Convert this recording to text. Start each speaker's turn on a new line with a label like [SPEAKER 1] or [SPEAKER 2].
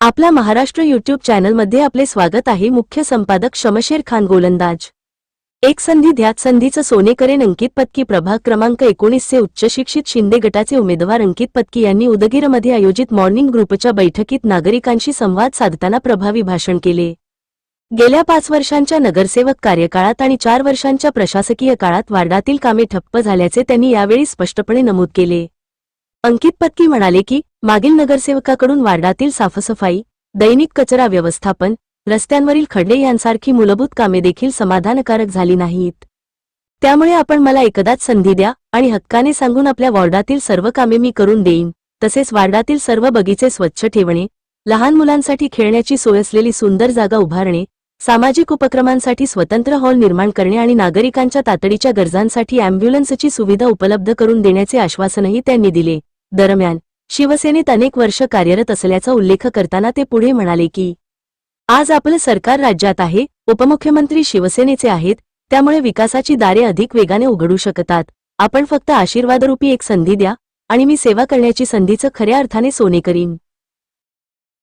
[SPEAKER 1] आपला महाराष्ट्र यूट्यूब चॅनलमध्ये आपले स्वागत आहे. मुख्य संपादक शमशेर खान गोलंदाज. एक संधी ध्यात संधीचं सोने करेन अंकित पत्की प्रभाग क्रमांक एकोणीसचे उच्च शिक्षित शिंदे गटाचे उमेदवार अंकित पत्की यांनी उदगीरमध्ये आयोजित मॉर्निंग ग्रुपच्या बैठकीत नागरिकांशी संवाद साधताना प्रभावी भाषण केले. गेल्या पाच वर्षांच्या नगरसेवक कार्यकाळात आणि चार वर्षांच्या प्रशासकीय काळात वार्डातील कामे ठप्प झाल्याचे त्यांनी यावेळी स्पष्टपणे नमूद केले. अंकित पत्की म्हणाले की मागील नगरसेवकाकडून वार्डातील साफसफाई दैनिक कचरा व्यवस्थापन रस्त्यांवरील खड्डे यांसारखी मूलभूत कामे देखील समाधानकारक झाली नाहीत. त्यामुळे आपण मला एकदाच संधी द्या आणि हक्काने सांगून आपल्या वॉर्डातील सर्व कामे मी करून देईन. तसेच वार्डातील सर्व बगीचे स्वच्छ ठेवणे लहान मुलांसाठी खेळण्याची सोय असलेली सुंदर जागा उभारणे सामाजिक उपक्रमांसाठी स्वतंत्र हॉल निर्माण करणे आणि नागरिकांच्या तातडीच्या गरजांसाठी अँब्युलन्सची सुविधा उपलब्ध करून देण्याचे आश्वासनही त्यांनी दिले. दरम्यान शिवसेनेत अनेक वर्ष कार्यरत असल्याचा उल्लेख करताना ते पुढे म्हणाले की आज आपलं सरकार राज्यात आहे उपमुख्यमंत्री शिवसेनेचे आहेत त्यामुळे विकासाची दारे अधिक वेगाने उघडू शकतात. आपण फक्त आशीर्वादरूपी एक संधी द्या आणि मी सेवा करण्याची संधीचं खऱ्या अर्थाने सोने करीन.